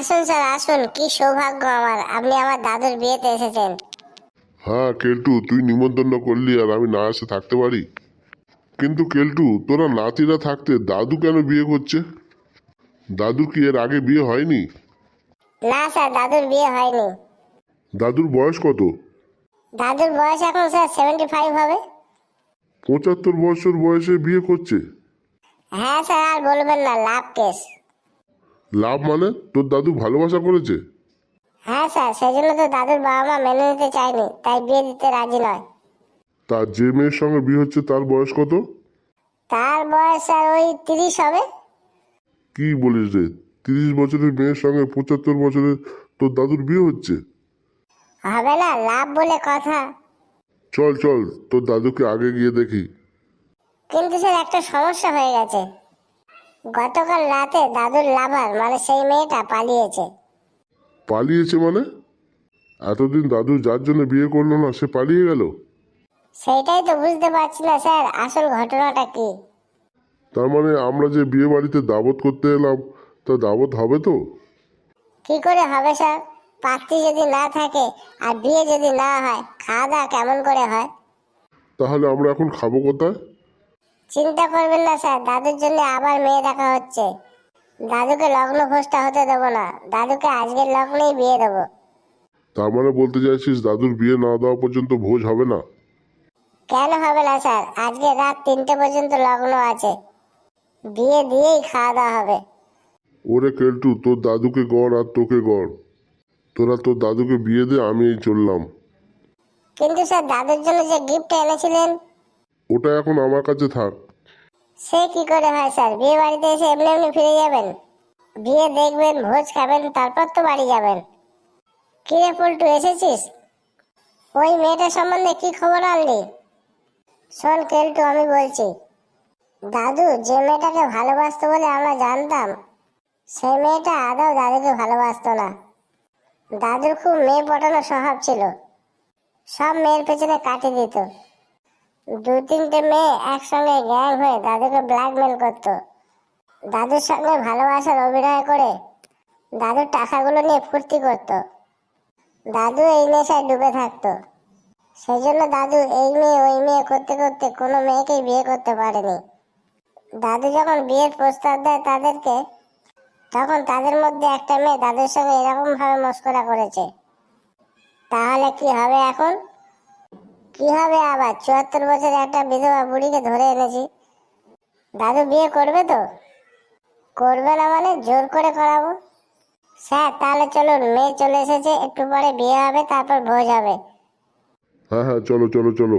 আসুন স্যার আসুন। কি সৌভাগ্য আমার। আপনি আমার দাদুর বিয়েতে এসেছেন। হ্যাঁ কেলটু তুই নিমন্ত্রণ করলি আর আমি না এসে থাকতে পারি। কিন্তু কেলটু তোরা নাতিরা থাকতে দাদু কেন বিয়ে করছে? দাদুর কি এর আগে বিয়ে হয়নি? না স্যার দাদুর বিয়ে হয়নি। দাদুর বয়স কত? দাদুর বয়স এখন স্যার সেভেন্টি ফাইভ হবে। পঁচাত্তর বছর বয়সে বিয়ে করছে? হ্যাঁ স্যার আর বলবেন না লাভ কেস। লাভ মানে? তোর দাদু ভালোবাসা করেছে? হ্যাঁ স্যার সেই জন্য তো দাদুর বাবা মা মেনে নিতে চায়নি তাই বিয়ে দিতে রাজি নয়। তার যে মেয়ের সঙ্গে বিয়ে হচ্ছে তার বয়স কত? তার বয়স স্যার ওই তিরিশ হবে। কি বলিস রে? তিরিশ বছরের মেয়ের সঙ্গে পঁচাত্তর বছরের তোর দাদুর বিয়ে হচ্ছে? হবে না লাভ বলে কথা। চল চল তোর দাদুকে আগে গিয়ে দেখি। কিন্তু স্যার একটা সমস্যা হয়ে গেছে। গতকাল রাতে দাদুর লাভার মানে সেই মেয়েটা পালিয়েছে। পালিয়েছে মানে? এতদিন দাদু যার জন্য বিয়ে করল না সে পালিয়ে গেল? সেইটাই তো বুঝতে পারছি না স্যার আসল ঘটনাটা কি? তার মানে আমরা যে বিয়ে বাড়িতে দাবত করতে এলাম তা দাবত হবে তো? কি করে হবে স্যার? পাত্রী যদি না থাকে আর বিয়ে যদি না হয় খাওয়া দাওয়া কেমন করে হয়? তাহলে আমরা এখন খাব কোথায়? চিন্তা করবেন না স্যার। দাদুর জন্য আবার মেয়ে দেখা হচ্ছে। দাদুকে লগ্ন ভোজটা হতে দেবো না। দাদুকে আজকের লগ্নেই বিয়ে দেবো। তার মানে বলতে চাইছিস দাদুর বিয়ে না দেওয়া পর্যন্ত ভোজ হবে না? কেন হবে না স্যার? আজকে রাত তিনটে পর্যন্ত লগ্ন আছে। বিয়ে দিয়েই খাওয়া দাওয়া হবে। ওরে কেলটু তোর দাদুকে গড় আর তোকে গড়। তোরা তোর দাদুকে বিয়ে দে আমি এই চললাম। কিন্তু স্যার দাদুর জন্য যে গিফট এনেছিলেন ওটা এখন আমার কাছে থাক। সে কি করে হয় স্যার? বিয়ে বাড়িতে এসে এমনি এমনি ফিরে যাবেন? বিয়ে দেখবেন, ভোজ খাবেন, তারপর তো বাড়ি যাবেন। কিরে পল্টু, এসেছিস? ওই মেয়েটার সম্বন্ধে কি খবর আনলি? শোন কেলটু, আমি বলছি, দাদু, যে মেয়েটাকে ভালোবাসতো বলে আমরা জানতাম, সেই মেয়েটা আদৌ দাদুকে ভালোবাসতো না। দাদুর খুব মেয়ে পটানো স্বভাব ছিল। সব মেয়ের পেছনে কাটিয়ে দিত। দু তিনটে মেয়ে একসঙ্গে গ্যাং হয়ে দাদুকে ব্ল্যাকমেল করত। দাদুর সঙ্গে ভালোবাসার অভিনয় করে দাদুর টাকাগুলো নিয়ে ফুর্তি করত। দাদু এই নেশায় ডুবে থাকতো। সেই জন্য দাদু এই মেয়ে, ওই মেয়ে করতে করতে কোনো মেয়েকেই বিয়ে করতে পারেনি। দাদু যখন বিয়ের প্রস্তাব দেয় তাদেরকে, তখন তাদের মধ্যে একটা মেয়ে দাদুর সঙ্গে এরকমভাবে মস্করা করেছে। তাহলে কি হবে এখন? কি হবে আবার চুয়াত্তর বছরে একটা বিধবা বুড়িকে ধরে এনেছি? দাদু বিয়ে করবে তো? করবে না মানে জোর করে করাবো? স্যার, তাহলে চলুন, মেয়ে চলে এসেছে, একটু পরে বিয়ে হবে, তারপর ভোজ হবে। হ্যাঁ হ্যাঁ চলো চলো চলো।